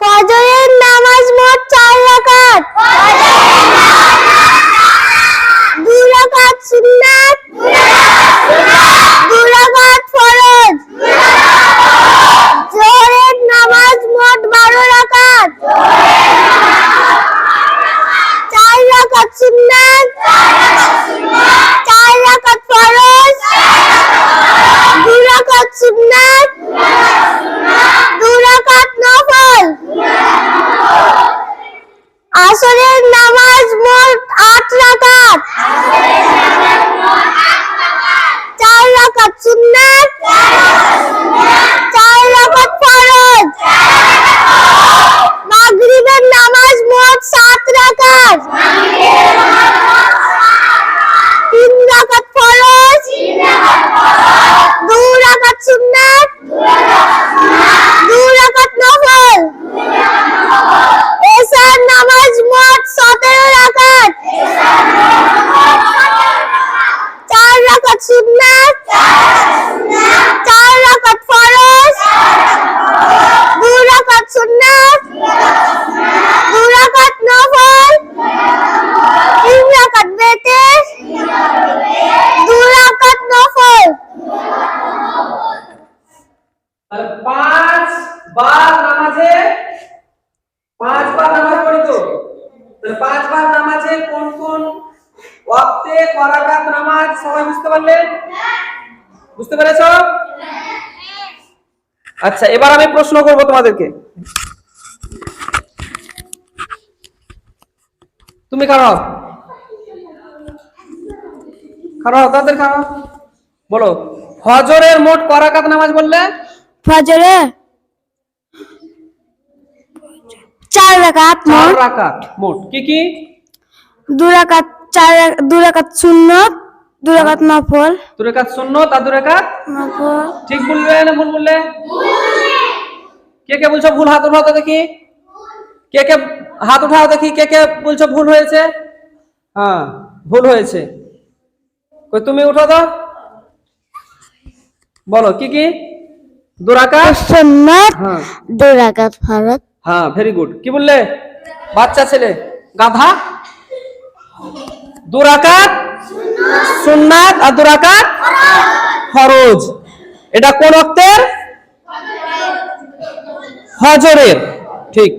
ফজরের নামাজ মোট চার রাকাত দুই রাকাত সুন্নাত দুই রাকাত ফরজ জোহরের নামাজ মোট বারো রাকাত চার রাকাত সুন্নাত চার রাকাত ফরজ দুই রাকাত সুন্নাত দুই রাকাত নফল আসরের নামাজ মোট আট রাকাত। চার রাকাত সুন্নাত। চার রাকাত ফরজ। মাগরিবের নামাজ মোট সাত রাকাত। তিন রাকাত ফরজ। দুই রাকাত সুন্নাত দুই রাকাত নফল এসার নামাজ মোট সতেরো রাকাত চার রাকাত সুন্নাত চার রাকাত ফরজ দুই রাকাত সুন্নাত দুই রাকাত নফল তিন রাকাত বেতের দুই রাকাত নফল তাহলে পাঁচ বার নামাজে পাঁচ বার নামাজ পড়ি তো? তাহলে পাঁচ বার নামাজে কোন কোন ওয়াক্তে করাকাত নামাজ সবাই বুঝতে পারলে বুঝতে পেরেছ? আচ্ছা এবার আমি প্রশ্ন করব তোমাদেরকে। তুমি খারাপ? খারাপ, তাদের খারাপ? বলো, ফজরের মোট করাকাত নামাজ বললে? ফজরে? চার রাকাত চার মোট। রাকাত মোট। কি কি? দু রাকাত চার রাক- দু রাকাত সুন্নত দু রাকাত নফল। দু রেখাত শূন্য তার দু রেখাত নফল। ঠিক বলবে না ভুল বললে? কে কে বলছো ভুল হাত উঠাও তো দেখি। কে কে হাত উঠাও দেখি কে কে বলছো ভুল হয়েছে? হ্যাঁ ভুল হয়েছে। কই তুমি উঠো তো। বলো কি কি? দু রাকাত? সুন্নত হ্যাঁ। দু রাকাত ফরজ। হ্যাঁ ভেরি গুড কি বললে? বাচ্চা ছেলে। গাধা? দুরাকাত সুন্নাত আর দুরাকাত ফরজ। এটা কোন রক্তের? হজরের। ঠিক।